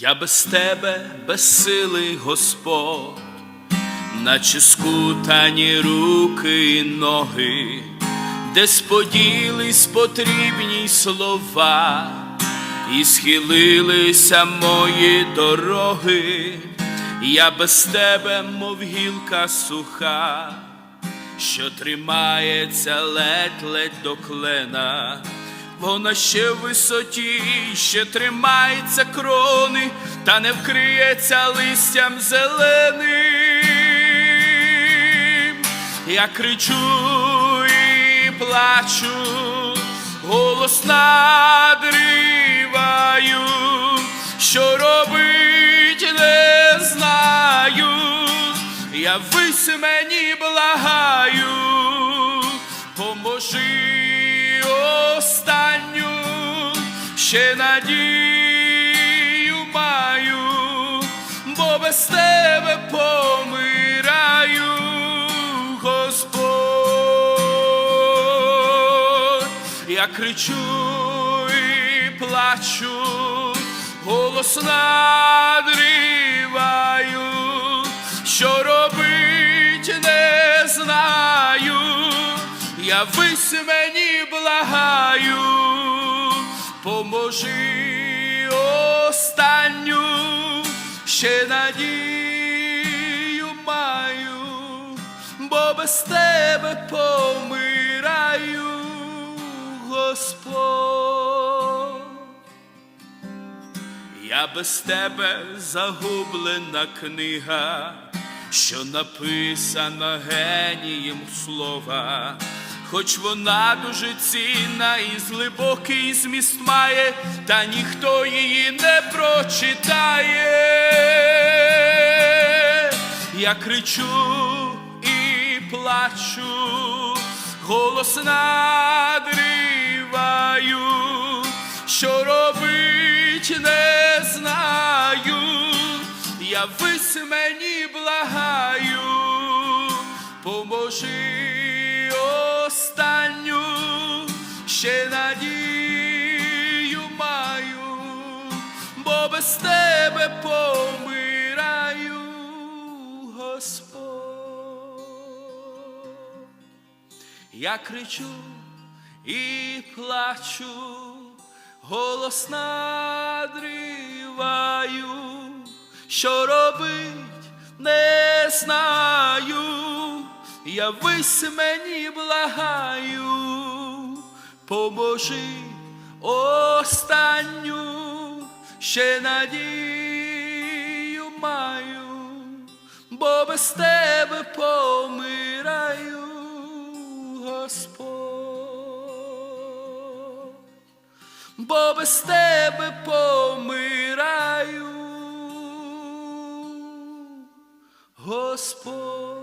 Я без тебе безсилий Господь, наче скутані руки і ноги, де споділись потрібні слова, і схилилися мої дороги, я без тебе, мов гілка суха, що тримається ледь-ледь до клена. Вона ще в висоті, ще тримається крони, та не вкриється листям зеленим. Я кричу і плачу, голос надриваю, що робить не знаю, я вись мені благаю, поможи я кричу і плачу, голос надриваю, що робить не знаю, я вись мені благаю, поможи останню, ще надію маю, бо без тебе помираю, Господь. Я без тебе загублена книга, що написана генієм слова, хоч вона дуже цінна і глибокий зміст має, та ніхто її не прочитає. Я кричу і плачу, голос надриваю, що робить не знаю, я вись мені благаю, поможи останню, ще надію маю, бо без тебе помираю, Господь. Я кричу і плачу, голос надриваю, що робить не знаю, я вись мені благаю, поможи останню, ще надію маю, бо без тебе бо без тебе помираю, Господь.